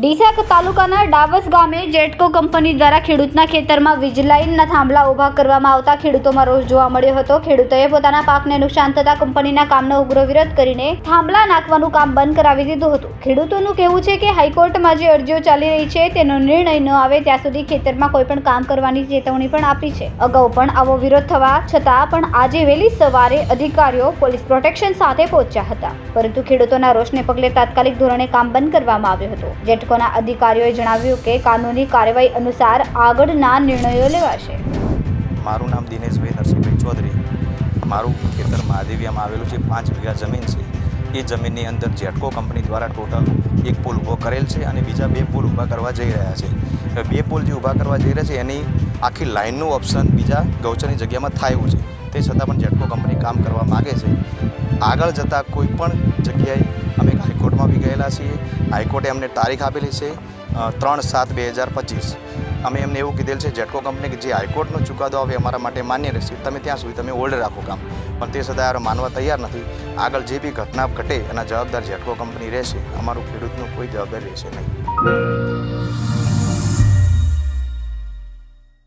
ડીસા તાલુકાના ડાવસ ગામે જેટકો કંપની દ્વારા ખેડૂતના ખેતરમાં વીજ લાઇનના થાંભલા ઊભા કરવામાં આવતા ખેડૂતોમાં રોષ જોવા મળ્યો હતો. ખેડૂતોએ પોતાના પાકને નુકસાન થતા કંપનીના કામનો ઉગ્ર વિરોધ કરીને થાંભલા નાખવાનું કામ બંધ કરાવી દીધું હતું. ખેડૂતોનું કહેવું છે કે હાઈકોર્ટમાં જે અરજીઓ ચાલી રહી છે તેનો નિર્ણય ન આવે ત્યાં સુધી ખેતરમાં કોઈ પણ કામ કરવાની ચેતવણી પણ આપી છે. અગાઉ પણ આવો વિરોધ થવા છતાં પણ આજે વહેલી સવારે અધિકારીઓ પોલીસ પ્રોટેક્શન સાથે પહોંચ્યા હતા. પરંતુ ખેડૂતોના રોષને પગલે તાત્કાલિક ધોરણે કામ બંધ કરવામાં આવ્યું હતું. જેટકોના અધિકારીઓએ જણાવ્યું કે કાનૂની કાર્યવાહી અનુસાર આગળના નિર્ણયો લેવાશે. મારું નામ દિનેશભાઈ નરસિંહભાઈ ચૌધરી. મારું ખેતર મહાદેવિયામાં આવેલું છે, પાંચ વીઘા જમીન છે. એ જમીનની અંદર જેટકો કંપની દ્વારા ટોટલ એક પુલ ઊભો કરેલ છે અને બીજા બે પુલ ઊભા કરવા જઈ રહ્યા છે. બે પુલ જે ઊભા કરવા જઈ રહ્યા છે, એની આખી લાઇનનું ઓપ્શન બીજા ગૌચરની જગ્યામાં થાય છે. તે છતાં પણ જેટકો કંપની કામ કરવા માગે છે. આગળ જતાં કોઈ પણ જગ્યાએ અમે હાઈકોર્ટમાં બી ગયેલા છીએ. હાઈકોર્ટે અમને તારીખ આપેલી છે ત્રણ સાત બે હજાર પચીસ. અમે એમને એવું કીધેલ છે જેટકો કંપની કે જે હાઈકોર્ટનો ચુકાદો આવે અમારા માટે માન્ય રહેશે. તમે ત્યાં સુધી તમે હોલ્ડ રાખો કામ. પણ તે છતાં માનવા તૈયાર નથી. આગળ જે બી ઘટના ઘટે એના જવાબદાર જેટકો કંપની રહેશે. અમારું ખેડૂતનું કોઈ જવાબદારી રહેશે નહીં.